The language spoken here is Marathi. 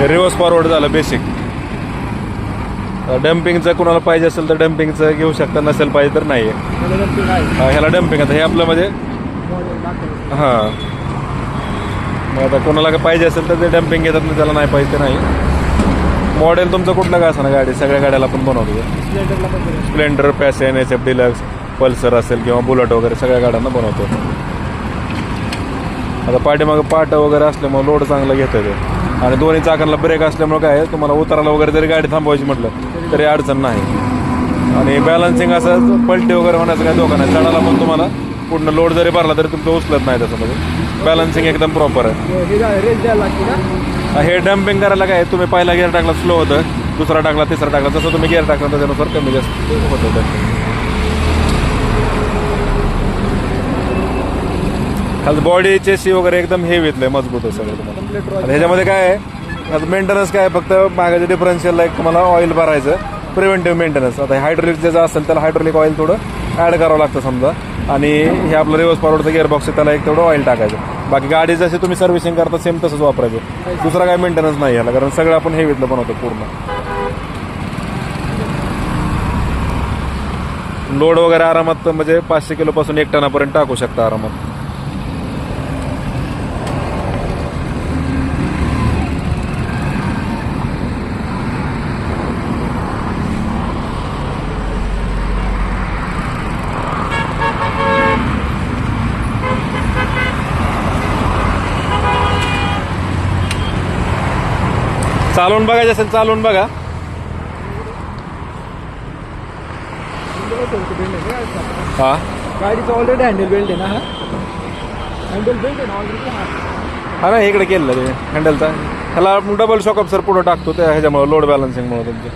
रिव्हर्स फॉरवर्ड झालं बेसिक डम्पिंगचं कुणाला पाहिजे असेल तर डम्पिंगचं घेऊ शकता नसेल पाहिजे तर नाही आहे ह्याला डम्पिंग आता हे आपलं म्हणजे? हां. मग आता कोणाला काय पाहिजे असेल तर ते डम्पिंग घेतात ना त्याला नाही पाहिजे नाही. मॉडेल तुमचं कुठलं काय असणार गाडी? सगळ्या गाड्याला आपण बनवतो Splendor Passion H F Deluxe Pulsar असेल किंवा बुलेट वगैरे सगळ्या गाड्यांना बनवतो आता पाठीमागं पाट वगैरे असल्यामुळे लोड चांगलं घेतं ते. आणि दोन्ही चाकांना ब्रेक असल्यामुळे काय आहे, तुम्हाला उताराला वगैरे जरी गाडी थांबवायची म्हटलं तरी अडचण नाही. आणि बॅलन्सिंग असं पलटी वगैरे होण्याचं काही धोका नाही. चढायला पण तुम्हाला पूर्ण लोड जरी भरला तरी तुमचं उचलत नाही त्याच्यामध्ये. बॅलन्सिंग एकदम प्रॉपर आहे. हे डम्पिंग करायला काय तुम्ही पहिला गिअर टाकला स्लो होतं. दुसरा टाकला तिसरा टाकला जसं तुम्ही गिअर टाकला त्याच्यानुसार कमी जास्त होतं. आज बॉडी चेसी वगैरे एकदम हेवीतलं मजबूत आहे सगळं. तुम्हाला आणि ह्याच्यामध्ये काय आहे आता मेंटेनन्स काय फक्त मागाचे डिफरन्शियल एक तुम्हाला ऑइल भरायचं प्रिव्हेंटिव्ह मेंटेनन्स आता हायड्रोलिक ज्याचं असेल त्याला हायड्रोलिक ऑइल थोडं ॲड करावं लागतं समजा. आणि हे आपलं रिव्हर्स फॉरवर्डचं गिअरबॉक्स आहे त्याला एक तेवढं ऑइल टाकायचं. बाकी गाडी जशी तुम्ही सर्व्हिसिंग करता सेम तसंच वापरायचं. दुसरा काय मेंटेनन्स नाही याला कारण सगळं आपण हेवीतलं बनवतो पूर्ण. लोड वगैरे आरामात म्हणजे पाचशे किलोपासून एक टनापर्यंत टाकू शकता आरामात. चालवून बघायचं असेल चालवून बघा. हा. गाडीचं ऑलरेडी हँडल बेल्ट आहे ना हा? हँडल बेल्ट आहे ना ऑलरेडी हा? हा ना इकडे केलेलं ते हँडलचा ह्याला डबल शॉकअप सर पुढं टाकतो त्या ह्याच्यामुळे लोड बॅलन्सिंगमुळे तुमचं.